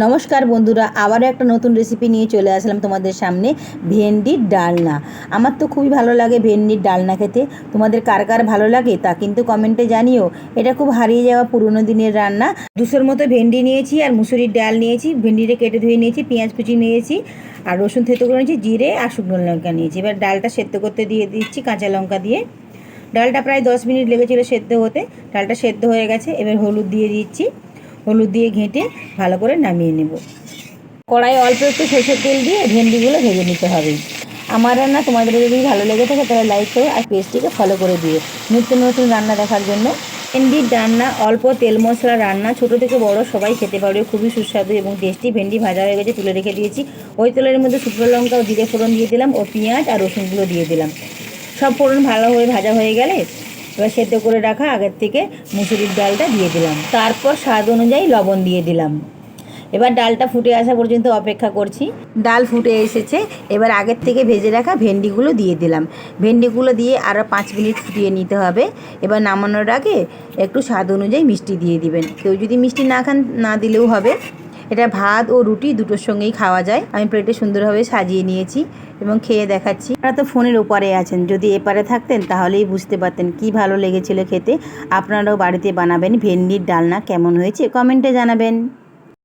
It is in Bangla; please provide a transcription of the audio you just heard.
নমস্কার বন্ধুরা, আবারও একটা নতুন রেসিপি নিয়ে চলে আসলাম তোমাদের সামনে, ভেন্ডির ডালনা। আমার তো খুবই ভালো লাগে ভেন্ডির ডালনা খেতে। তোমাদের কার কার ভালো লাগে তা কিন্তু কমেন্টে জানিও। এটা খুব হারিয়ে যাওয়া পুরনো দিনের রান্না। দুশোর মতো ভেন্ডি নিয়েছি আর মুসুরির ডাল নিয়েছি, ভেন্ডিটা কেটে ধুয়ে নিয়েছি, পেঁয়াজ কুচি নিয়েছি, আর রসুন থেতো করে নিয়েছি, জিরে আর শুকনো লঙ্কা নিয়েছি। এবার ডালটা সেদ্ধ করতে দিয়ে দিচ্ছি কাঁচা লঙ্কা দিয়ে। ডালটা প্রায় দশ মিনিট লেগেছিলো সেদ্ধ হতে। ডালটা সেদ্ধ হয়ে গেছে। এবার হলুদ দিয়ে দিচ্ছি। হলুদ দিয়ে ঘেঁটে ভালো করে নামিয়ে নেব। কড়াই অল্প একটু সরষের তেল দিয়ে ভেন্ডিগুলো ভেজে নিতে হবে। আমার রান্না তোমাদের যদি ভালো লেগে থাকে তাহলে লাইক করো আর পেজটিকে ফলো করে দিও। নিত্য নতুন রান্না দেখার জন্য ভেন্ডির রান্না, অল্প তেল মশলা রান্না, ছোট থেকে বড় সবাই খেতে পারবে। খুবই সুস্বাদু এবং টেস্টি ভেন্ডি ভাজা হয়ে গেছে তুলে রেখে দিয়েছি। ওই তেলের মধ্যে শুকনো লঙ্কা ও জিরে ফোড়ন দিয়ে দিলাম ও পেঁয়াজ আর রসুনগুলো দিয়ে দিলাম। সব ফোড়ন ভালোভাবে ভাজা হয়ে গেলে এবার সেদ্ধ করে রাখা আগের থেকে মুসুরির ডালটা দিয়ে দিলাম। তারপর স্বাদ অনুযায়ী লবণ দিয়ে দিলাম। এবার ডালটা ফুটে আসা পর্যন্ত অপেক্ষা করছি। ডাল ফুটে এসেছে। এবার আগের থেকে ভেজে রাখা ভেন্ডিগুলো দিয়ে দিলাম। ভেন্ডিগুলো দিয়ে আরও পাঁচ মিনিট ফুটিয়ে নিতে হবে। এবার নামানোর আগে একটু স্বাদ অনুযায়ী মিষ্টি দিয়ে দিবেন। কেউ যদি মিষ্টি না খান, না দিলেও হবে। এটা ভাত ও রুটি দুটোর সঙ্গেই খাওয়া যায়। আমি প্লেটে সুন্দরভাবে সাজিয়ে নিয়েছি এবং খেয়ে দেখাচ্ছি। আপনারা তো ফোনের ওপারে আছেন, যদি এপারে থাকতেন তাহলেই বুঝতে পারতেন কি ভালো লেগেছিল খেতে। আপনারাও বাড়িতে বানাবেন ভেন্ডির ডালনা কেমন হয়েছে কমেন্টে জানাবেন।